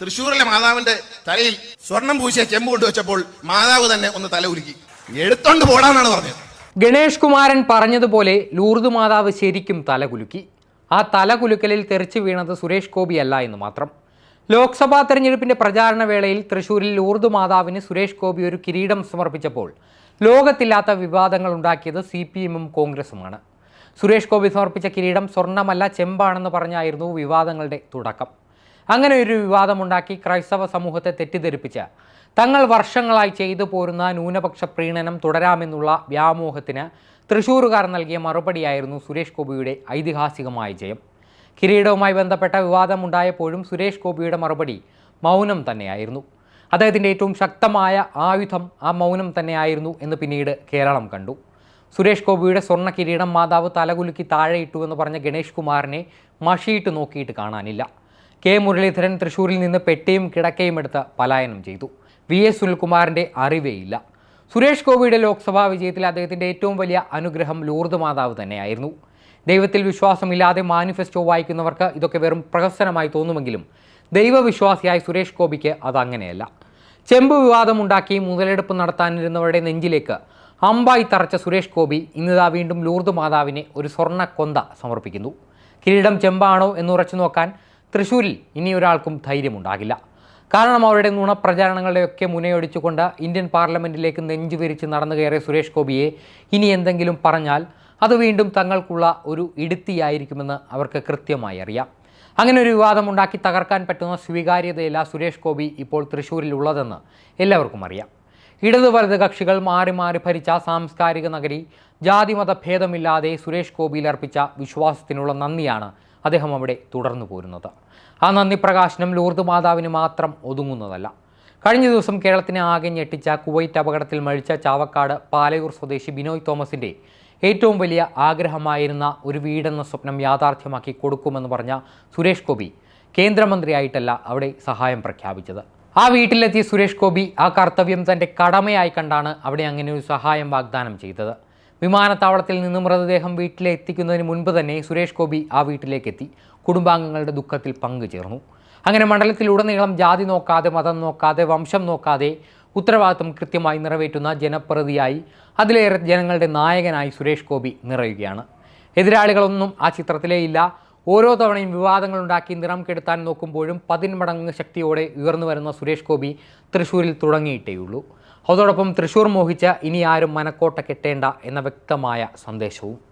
തൃശ്ശൂരിലെ മാതാവിന്റെ തലയിൽ സ്വർണം പൂശിയ ചെമ്പ് കൊണ്ടുവച്ചപ്പോൾ മാതാവ് തന്നെ ഒന്ന് തല ഉരുക്കി എടുത്തോണ്ട് പോടാന്നാണ് പറഞ്ഞത്. ഗണേഷ് കുമാരൻ പറഞ്ഞതുപോലെ ലൂർദ് മാതാവ് ശരിക്കും തല കുലുക്കി. ആ തല കുലുക്കലിൽ തെറിച്ചു വീണത് സുരേഷ് ഗോപിയല്ല എന്ന് മാത്രം. ലോക്സഭാ തെരഞ്ഞെടുപ്പിന്റെ പ്രചാരണ വേളയിൽ തൃശൂരിൽ ലൂർദ് മാതാവിന് സുരേഷ് ഗോപി ഒരു കിരീടം സമർപ്പിച്ചപ്പോൾ ലോകത്തില്ലാത്ത വിവാദങ്ങൾ ഉണ്ടാക്കിയത് സി പി എമ്മും കോൺഗ്രസുമാണ്. സുരേഷ് ഗോപി സമർപ്പിച്ച കിരീടം സ്വർണമല്ല ചെമ്പാണെന്ന് പറഞ്ഞായിരുന്നു വിവാദങ്ങളുടെ തുടക്കം. അങ്ങനെ ഒരു വിവാദമുണ്ടാക്കി ക്രൈസ്തവ സമൂഹത്തെ തെറ്റിദ്ധരിപ്പിച്ച് തങ്ങൾ വർഷങ്ങളായി ചെയ്തു പോരുന്ന ന്യൂനപക്ഷ പ്രീണനം തുടരാമെന്നുള്ള വ്യാമോഹത്തിന് തൃശൂരുകാർ നൽകിയ മറുപടിയായിരുന്നു സുരേഷ് ഗോപിയുടെ ഐതിഹാസികമായ ജയം. കിരീടവുമായി ബന്ധപ്പെട്ട വിവാദമുണ്ടായപ്പോഴും സുരേഷ് ഗോപിയുടെ മറുപടി മൗനം തന്നെയായിരുന്നു. അദ്ദേഹത്തിന്റെ ഏറ്റവും ശക്തമായ ആയുധം ആ മൗനം തന്നെയായിരുന്നു എന്ന് പിന്നീട് കേരളം കണ്ടു. സുരേഷ് ഗോപിയുടെ സ്വർണ കിരീടം മാതാവ് തലകുലുക്കി താഴെയിട്ടു എന്ന് പറഞ്ഞ ഗണേഷ് കുമാറിനെ മഷിയിട്ട് നോക്കിയിട്ട് കാണാനില്ല. കെ മുരളീധരൻ തൃശൂരിൽ നിന്ന് പെട്ടിയും കിടക്കയും എടുത്ത് പലായനം ചെയ്തു. വി എസ് സുനിൽകുമാറിന്റെ അറിവേയില്ല. സുരേഷ് ഗോപിയുടെ ലോക്സഭാ വിജയത്തിൽ അദ്ദേഹത്തിന്റെ ഏറ്റവും വലിയ അനുഗ്രഹം ലൂർദ് മാതാവ് തന്നെയായിരുന്നു. ദൈവത്തിൽ വിശ്വാസമില്ലാതെ മാനിഫെസ്റ്റോ വായിക്കുന്നവർക്ക് ഇതൊക്കെ വെറും പ്രഹസനമായി തോന്നുമെങ്കിലും ദൈവവിശ്വാസിയായ സുരേഷ് ഗോപിക്ക് അതങ്ങനെയല്ല ചെമ്പ് വിവാദമുണ്ടാക്കി മുതലെടുപ്പ് നടത്താനിരുന്നവരുടെ നെഞ്ചിലേക്ക് അമ്പായി തറച്ച സുരേഷ് ഗോപി ഇന്നിതാ വീണ്ടും ലൂർദ് മാതാവിനെ ഒരു സ്വർണ കൊന്ത സമർപ്പിക്കുന്നു. കിരീടം ചെമ്പാണോ എന്നുറച്ചു നോക്കാൻ തൃശ്ശൂരിൽ ഇനി ഒരാൾക്കും ധൈര്യമുണ്ടാകില്ല. കാരണം അവരുടെ നുണപ്രചാരണങ്ങളുടെയൊക്കെ മുനയൊടിച്ചുകൊണ്ട് ഇന്ത്യൻ പാർലമെന്റിലേക്ക് നെഞ്ചുവിരിച്ച് നടന്നു കയറിയ സുരേഷ് ഗോപിയെ ഇനി എന്തെങ്കിലും പറഞ്ഞാൽ അത് വീണ്ടും തങ്ങൾക്കുള്ള ഒരു ഇടുത്തിയായിരിക്കുമെന്ന് അവർക്ക് കൃത്യമായി അറിയാം. അങ്ങനെ ഒരു വിവാദം ഉണ്ടാക്കി തകർക്കാൻ പറ്റുന്ന സ്വീകാര്യതയില്ല സുരേഷ് ഗോപി ഇപ്പോൾ തൃശ്ശൂരിൽ ഉള്ളതെന്ന് എല്ലാവർക്കും അറിയാം. ഇടത് വലത് കക്ഷികൾ മാറി മാറി ഭരിച്ച സാംസ്കാരിക നഗരി ജാതിമത ഭേദമില്ലാതെ സുരേഷ് ഗോപിയിൽ അർപ്പിച്ച വിശ്വാസത്തിനുള്ള നന്ദിയാണ് അദ്ദേഹം അവിടെ തുടർന്നു പോരുന്നത്. ആ നന്ദി പ്രകാശനം ലൂർദ് മാതാവിന് മാത്രം ഒതുങ്ങുന്നതല്ല. കഴിഞ്ഞ ദിവസം കേരളത്തിനെ ആകെ ഞെട്ടിച്ച കുവൈറ്റ് അപകടത്തിൽ മരിച്ച ചാവക്കാട് പാലയൂർ സ്വദേശി ബിനോയ് തോമസിന്റെ ഏറ്റവും വലിയ ആഗ്രഹമായിരുന്ന ഒരു വീടെന്ന സ്വപ്നം യാഥാർത്ഥ്യമാക്കി കൊടുക്കുമെന്ന് പറഞ്ഞ സുരേഷ് ഗോപി കേന്ദ്രമന്ത്രിയായിട്ടല്ല അവിടെ സഹായം പ്രഖ്യാപിച്ചത്. ആ വീട്ടിലെത്തിയ സുരേഷ് ഗോപി ആ കർത്തവ്യം തന്റെ കടമയായി കണ്ടാണ് അവിടെ അങ്ങനെ ഒരു സഹായം വാഗ്ദാനം ചെയ്തത്. വിമാനത്താവളത്തിൽ നിന്ന് മൃതദേഹം വീട്ടിലെത്തിക്കുന്നതിന് മുൻപ് തന്നെ സുരേഷ് ഗോപി ആ വീട്ടിലേക്കെത്തി. കുടുംബാംഗങ്ങളുടെ ദുഃഖത്തിൽ പങ്കുചേർന്നു. അങ്ങനെ മണ്ഡലത്തിലുടനീളം ജാതി നോക്കാതെ മതം നോക്കാതെ വംശം നോക്കാതെ ഉത്തരവാദിത്വം കൃത്യമായി നിറവേറ്റുന്ന ജനപ്രതിയായി അതിലേറെ ജനങ്ങളുടെ നായകനായി സുരേഷ് ഗോപി നിറയുകയാണ്. എതിരാളികളൊന്നും ആ ചിത്രത്തിലേ ഇല്ല. ഓരോ തവണയും വിവാദങ്ങൾ ഉണ്ടാക്കി നിറം കെടുത്താൻ നോക്കുമ്പോഴും പതിന്മടങ്ങ് ശക്തിയോടെ ഉയർന്നു വരുന്ന സുരേഷ് ഗോപി തൃശ്ശൂരിൽ തുടങ്ങിയിട്ടേയുള്ളൂ. അതോടൊപ്പം തൃശൂർ മോഹിച്ച ഇനി ആരും മനക്കോട്ട കെട്ടേണ്ട എന്ന വ്യക്തമായ സന്ദേശവും.